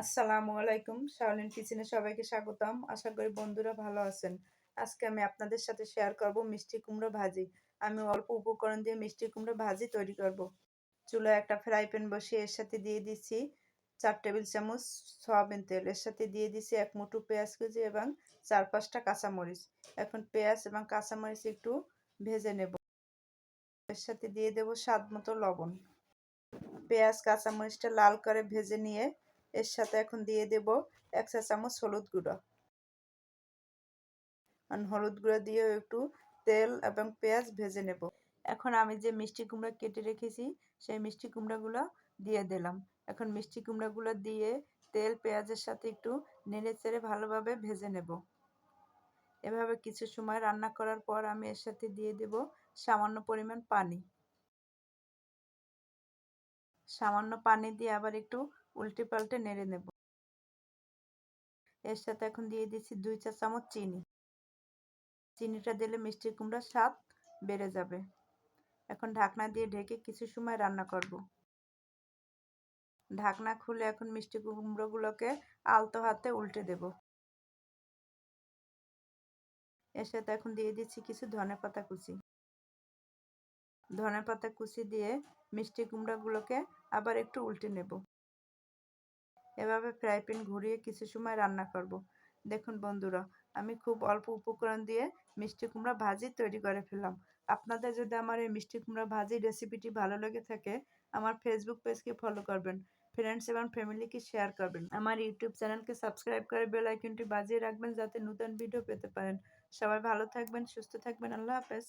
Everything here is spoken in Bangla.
আসসালামু আলাইকুম। শাওলিন কিচেনে সবাইকে স্বাগতম। আশা করি বন্ধুরা ভালো আছেন। আজকে আমি আপনাদের সাথে শেয়ার করব মিষ্টি কুমড়ো ভাজি। আমি অল্প উপকরণ দিয়ে মিষ্টি কুমড়ো ভাজি তৈরি করব। চুলায় একটা ফ্রাই প্যান বসিয়ে এর সাথে দিয়ে দিচ্ছি চার টেবিল চামচ সয়াবিন তেল। এর সাথে দিয়ে দিচ্ছি এক মুঠো পেঁয়াজ কুচি এবং চার পাঁচটা কাঁচামরিচ। এখন পেঁয়াজ এবং কাঁচামরিচ একটু ভেজে নেব। এর সাথে দিয়ে দেব স্বাদ মতো লবণ। পেঁয়াজ, কাঁচামরিচটা লাল করে ভেজে নিয়ে এর সাথে এখন দিয়ে দেব এক চা চামচ হলুদ গুঁড়ো। হলুদ গুঁড়ো দিয়ে একটু তেল এবং পেঁয়াজ ভেজে নেব। এখন আমি যে মিষ্টি কুমড়া কেটে রেখেছি, সেই মিষ্টি কুমড়াগুলো দিয়ে দিলাম। এখন মিষ্টি কুমড়াগুলো দিয়ে তেল, পেঁয়াজের সাথে একটু নেড়ে চেড়ে ভালোভাবে ভেজে নেব। এভাবে কিছু সময় রান্না করার পর আমি এর সাথে দিয়ে দেব সামান্য পরিমাণ পানি। সামান্য পানি দিয়ে আবার একটু উল্টে পাল্টে নেড়ে নেব। এর সাথে এখন দিয়ে দিচ্ছি দুই চা চামচ চিনি। চিনিটা দিলে মিষ্টি কুমড়ার স্বাদ বেড়ে যাবে। এখন ঢাকনা দিয়ে ঢেকে কিছু সময় রান্না করব। ঢাকনা খুলে এখন মিষ্টি কুমড়োগুলোকে আলতো হাতে উল্টে দেব। এর সাথে এখন দিয়ে দিচ্ছি কিছু ধনে পাতা কুচি। ধনে পাতা কুচি দিয়ে মিষ্টি কুমড়াগুলোকে আবার একটু উল্টে নেব। এভাবে ফ্রাই প্যান ঘুরিয়ে কিছু সময় রান্না করব। দেখুন বন্ধুরা, আমি খুব অল্প উপকরণ দিয়ে মিষ্টি কুমড়া ভাজি তৈরি করে ফেললাম। আপনাদের যদি আমার এই মিষ্টি কুমড়া ভাজি রেসিপিটি ভালো লেগে থাকে, আমার ফেসবুক পেজকে ফলো করবেন ফ্রেন্ডস এবং ফ্যামিলিকে শেয়ার করবেন। আমার ইউটিউব চ্যানেলকে সাবস্ক্রাইব করে বেল আইকনটি বাজিয়ে রাখবেন যাতে নতুন ভিডিও পেতে পারেন। সবাই ভালো থাকবেন, সুস্থ থাকবেন, আল্লাহ হাফেজ।